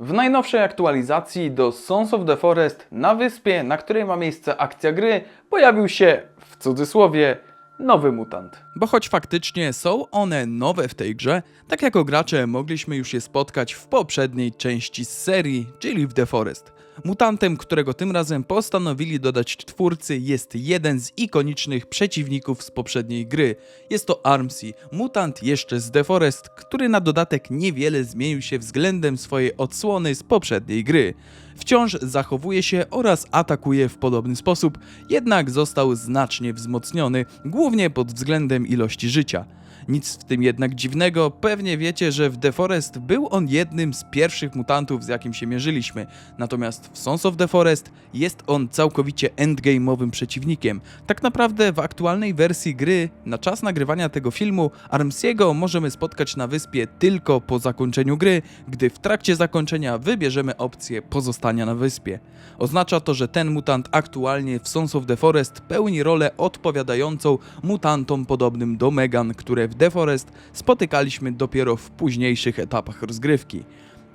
W najnowszej aktualizacji do Sons of the Forest na wyspie, na której ma miejsce akcja gry, pojawił się, w cudzysłowie, nowy mutant. Bo choć faktycznie są one nowe w tej grze, tak jako gracze mogliśmy już je spotkać w poprzedniej części z serii, czyli w The Forest. Mutantem, którego tym razem postanowili dodać twórcy, jest jeden z ikonicznych przeciwników z poprzedniej gry. Jest to Armsy, mutant jeszcze z The Forest, który na dodatek niewiele zmienił się względem swojej odsłony z poprzedniej gry. Wciąż zachowuje się oraz atakuje w podobny sposób, jednak został znacznie wzmocniony, głównie pod względem ilości życia. Nic w tym jednak dziwnego, pewnie wiecie, że w The Forest był on jednym z pierwszych mutantów, z jakim się mierzyliśmy, natomiast w Sons of the Forest jest on całkowicie endgame'owym przeciwnikiem. Tak naprawdę w aktualnej wersji gry, na czas nagrywania tego filmu, Armsiego możemy spotkać na wyspie tylko po zakończeniu gry, gdy w trakcie zakończenia wybierzemy opcję pozostania na wyspie. Oznacza to, że ten mutant aktualnie w Sons of the Forest pełni rolę odpowiadającą mutantom podobnym do Megan, które w The Forest spotykaliśmy dopiero w późniejszych etapach rozgrywki.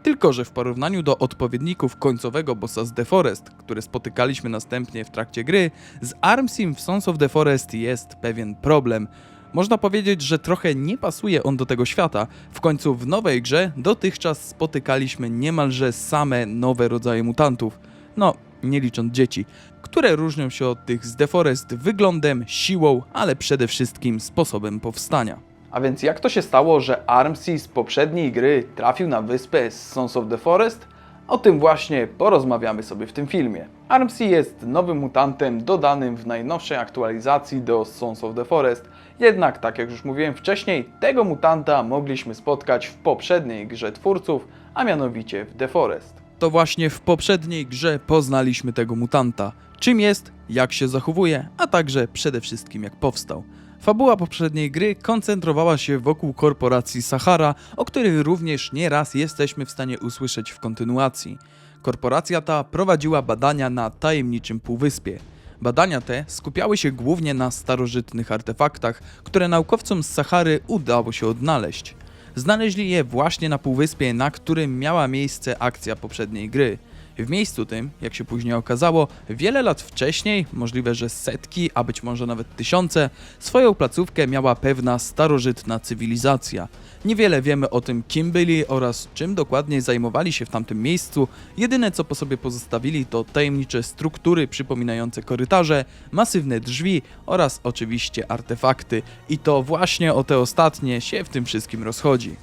Tylko, że w porównaniu do odpowiedników końcowego bossa z The Forest, które spotykaliśmy następnie w trakcie gry, z Armsim w Sons of the Forest jest pewien problem. Można powiedzieć, że trochę nie pasuje on do tego świata. W końcu w nowej grze dotychczas spotykaliśmy niemalże same nowe rodzaje mutantów. No, nie licząc dzieci, które różnią się od tych z The Forest wyglądem, siłą, ale przede wszystkim sposobem powstania. A więc jak to się stało, że Armsy z poprzedniej gry trafił na wyspę z Sons of the Forest? O tym właśnie porozmawiamy sobie w tym filmie. Armsy jest nowym mutantem dodanym w najnowszej aktualizacji do Sons of the Forest. Jednak, tak jak już mówiłem wcześniej, tego mutanta mogliśmy spotkać w poprzedniej grze twórców, a mianowicie w The Forest. To właśnie w poprzedniej grze poznaliśmy tego mutanta. Czym jest, jak się zachowuje, a także przede wszystkim jak powstał. Fabuła poprzedniej gry koncentrowała się wokół korporacji Sahara, o której również nieraz jesteśmy w stanie usłyszeć w kontynuacji. Korporacja ta prowadziła badania na tajemniczym półwyspie. Badania te skupiały się głównie na starożytnych artefaktach, które naukowcom z Sahary udało się odnaleźć. Znaleźli je właśnie na półwyspie, na którym miała miejsce akcja poprzedniej gry. W miejscu tym, jak się później okazało, wiele lat wcześniej, możliwe, że setki, a być może nawet tysiące, swoją placówkę miała pewna starożytna cywilizacja. Niewiele wiemy o tym, kim byli oraz czym dokładnie zajmowali się w tamtym miejscu. Jedyne co po sobie pozostawili to tajemnicze struktury przypominające korytarze, masywne drzwi oraz oczywiście artefakty. I to właśnie o te ostatnie się w tym wszystkim rozchodzi.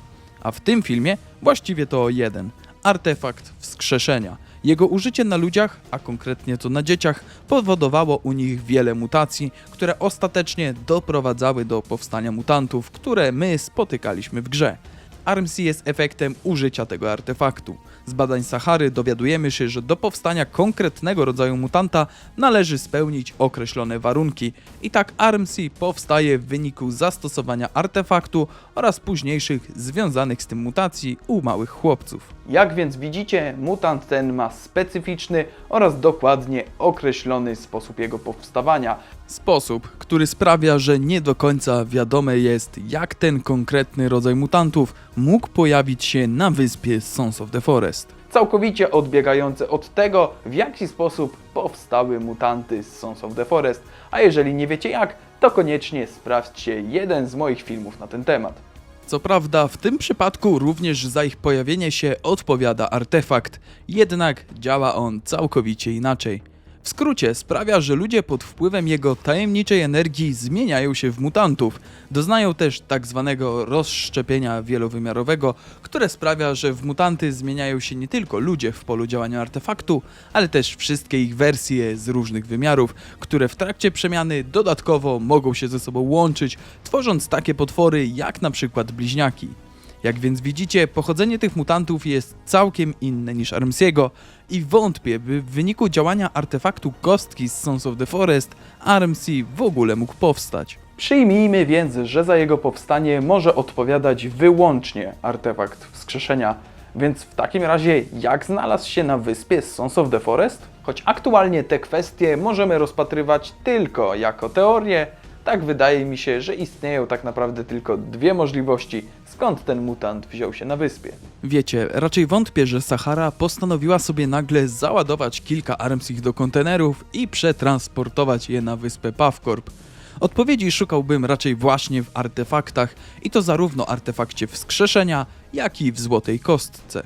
A w tym filmie właściwie to o jeden artefakt wskrzeszenia. Jego użycie na ludziach, a konkretnie to na dzieciach, powodowało u nich wiele mutacji, które ostatecznie doprowadzały do powstania mutantów, które my spotykaliśmy w grze. Armsy jest efektem użycia tego artefaktu. Z badań Sahary dowiadujemy się, że do powstania konkretnego rodzaju mutanta należy spełnić określone warunki. I tak Armsy powstaje w wyniku zastosowania artefaktu oraz późniejszych związanych z tym mutacji u małych chłopców. Jak więc widzicie, mutant ten ma specyficzny oraz dokładnie określony sposób jego powstawania. Sposób, który sprawia, że nie do końca wiadome jest, jak ten konkretny rodzaj mutantów mógł pojawić się na wyspie Sons of the Forest. Całkowicie odbiegające od tego, w jaki sposób powstały mutanty z Sons of the Forest. A jeżeli nie wiecie jak, to koniecznie sprawdźcie jeden z moich filmów na ten temat. Co prawda, w tym przypadku również za ich pojawienie się odpowiada artefakt, jednak działa on całkowicie inaczej. W skrócie sprawia, że ludzie pod wpływem jego tajemniczej energii zmieniają się w mutantów. Doznają też tak zwanego rozszczepienia wielowymiarowego, które sprawia, że w mutanty zmieniają się nie tylko ludzie w polu działania artefaktu, ale też wszystkie ich wersje z różnych wymiarów, które w trakcie przemiany dodatkowo mogą się ze sobą łączyć, tworząc takie potwory jak na przykład bliźniaki. Jak więc widzicie, pochodzenie tych mutantów jest całkiem inne niż Armsiego i wątpię, by w wyniku działania artefaktu kostki z Sons of the Forest Armsy w ogóle mógł powstać. Przyjmijmy więc, że za jego powstanie może odpowiadać wyłącznie artefakt wskrzeszenia. Więc w takim razie, jak znalazł się na wyspie Sons of the Forest? Choć aktualnie te kwestie możemy rozpatrywać tylko jako teorię, tak wydaje mi się, że istnieją tak naprawdę tylko dwie możliwości, skąd ten mutant wziął się na wyspie. Wiecie, raczej wątpię, że Sahara postanowiła sobie nagle załadować kilka armsich do kontenerów i przetransportować je na wyspę Pawkorp. Odpowiedzi szukałbym raczej właśnie w artefaktach i to zarówno artefakcie wskrzeszenia, jak i w złotej kostce.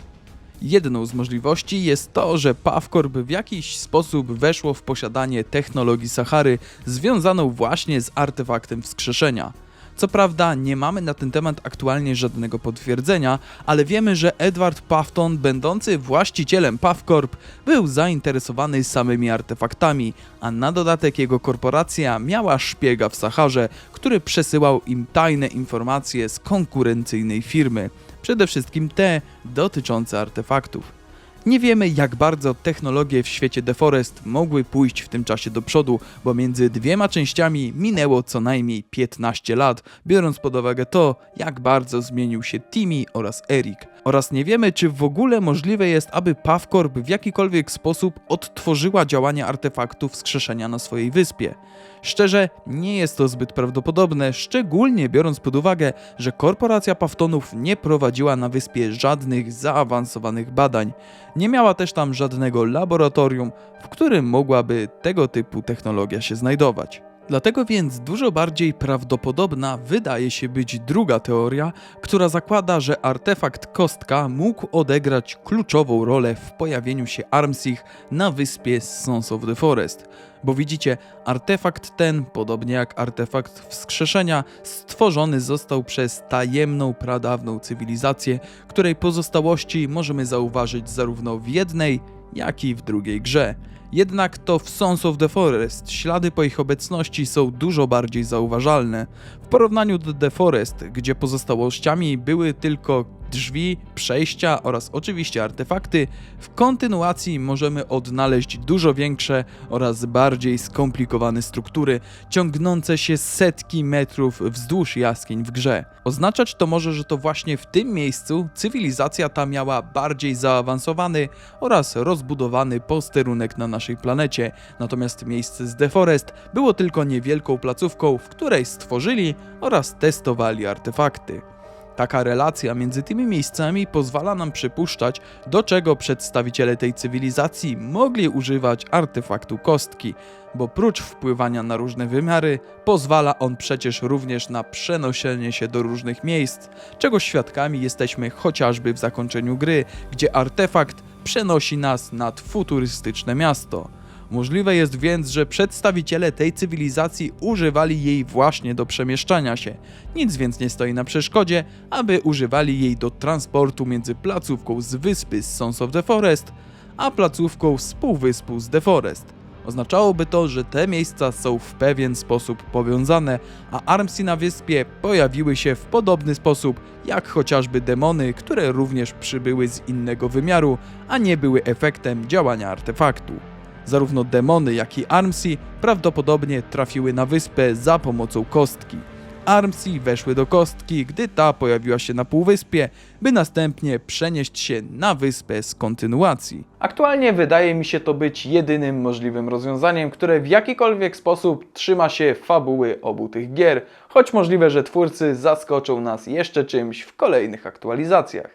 Jedną z możliwości jest to, że Pawkorp w jakiś sposób weszło w posiadanie technologii Sahary związaną właśnie z artefaktem wskrzeszenia. Co prawda nie mamy na ten temat aktualnie żadnego potwierdzenia, ale wiemy, że Edward Pafton, będący właścicielem Pavcorp, był zainteresowany samymi artefaktami, a na dodatek jego korporacja miała szpiega w Saharze, który przesyłał im tajne informacje z konkurencyjnej firmy, przede wszystkim te dotyczące artefaktów. Nie wiemy, jak bardzo technologie w świecie Deforest mogły pójść w tym czasie do przodu, bo między dwiema częściami minęło co najmniej 15 lat, biorąc pod uwagę to, jak bardzo zmienił się Timmy oraz Eric. Oraz nie wiemy, czy w ogóle możliwe jest, aby Pavcorp w jakikolwiek sposób odtworzyła działanie artefaktu wskrzeszenia na swojej wyspie. Szczerze, nie jest to zbyt prawdopodobne, szczególnie biorąc pod uwagę, że korporacja Paftonów nie prowadziła na wyspie żadnych zaawansowanych badań. Nie miała też tam żadnego laboratorium, w którym mogłaby tego typu technologia się znajdować. Dlatego więc dużo bardziej prawdopodobna wydaje się być druga teoria, która zakłada, że artefakt kostka mógł odegrać kluczową rolę w pojawieniu się Armsich na wyspie Sons of the Forest. Bo widzicie, artefakt ten, podobnie jak artefakt wskrzeszenia, stworzony został przez tajemną, pradawną cywilizację, której pozostałości możemy zauważyć zarówno w jednej, jak i w drugiej grze. Jednak to w Sons of the Forest ślady po ich obecności są dużo bardziej zauważalne. W porównaniu do The Forest, gdzie pozostałościami były tylko drzwi, przejścia oraz oczywiście artefakty, w kontynuacji możemy odnaleźć dużo większe oraz bardziej skomplikowane struktury, ciągnące się setki metrów wzdłuż jaskiń w grze. Oznaczać to może, że to właśnie w tym miejscu cywilizacja ta miała bardziej zaawansowany oraz rozbudowany posterunek na naszej planecie, natomiast miejsce z Deforest było tylko niewielką placówką, w której stworzyli oraz testowali artefakty. Taka relacja między tymi miejscami pozwala nam przypuszczać, do czego przedstawiciele tej cywilizacji mogli używać artefaktu kostki, bo prócz wpływania na różne wymiary, pozwala on przecież również na przenoszenie się do różnych miejsc, czego świadkami jesteśmy chociażby w zakończeniu gry, gdzie artefakt przenosi nas nad futurystyczne miasto. Możliwe jest więc, że przedstawiciele tej cywilizacji używali jej właśnie do przemieszczania się. Nic więc nie stoi na przeszkodzie, aby używali jej do transportu między placówką z wyspy z Sons of the Forest, a placówką z półwyspu z The Forest. Oznaczałoby to, że te miejsca są w pewien sposób powiązane, a Armsy na wyspie pojawiły się w podobny sposób jak chociażby demony, które również przybyły z innego wymiaru, a nie były efektem działania artefaktu. Zarówno demony, jak i Armsy prawdopodobnie trafiły na wyspę za pomocą kostki. Armsy weszły do kostki, gdy ta pojawiła się na półwyspie, by następnie przenieść się na wyspę z kontynuacji. Aktualnie wydaje mi się to być jedynym możliwym rozwiązaniem, które w jakikolwiek sposób trzyma się fabuły obu tych gier, choć możliwe, że twórcy zaskoczą nas jeszcze czymś w kolejnych aktualizacjach.